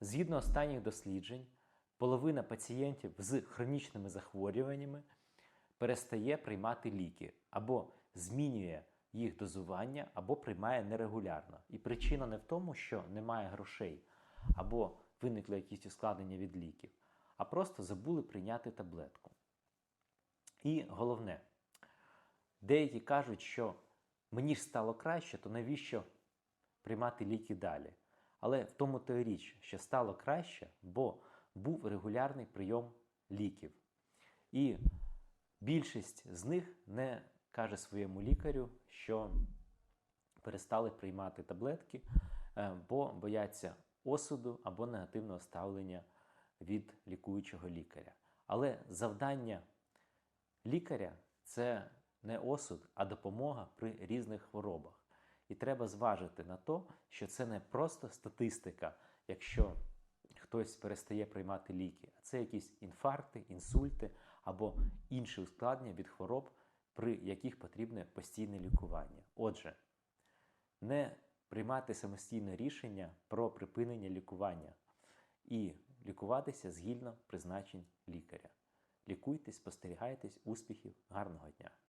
Згідно останніх досліджень, половина пацієнтів з хронічними захворюваннями перестає приймати ліки або змінює їх дозування, або приймає нерегулярно. І причина не в тому, що немає грошей, або виникли якісь ускладнення від ліків, а просто забули прийняти таблетку. І головне, деякі кажуть, що мені ж стало краще, то навіщо приймати ліки далі? Але в тому то й річ, що стало краще, бо був регулярний прийом ліків. І більшість з них не каже своєму лікарю, що перестали приймати таблетки, е, бо бояться осуду або негативного ставлення від лікуючого лікаря. Але завдання лікаря це не осуд, а допомога при різних хворобах. І треба зважити на те, що це не просто статистика, якщо хтось перестає приймати ліки, а це якісь інфаркти, інсульти або інші ускладнення від хвороб, при яких потрібне постійне лікування. Отже, не приймати самостійне рішення про припинення лікування і лікуватися згідно призначень лікаря. Лікуйтесь, спостерігайтесь, успіхів, гарного дня!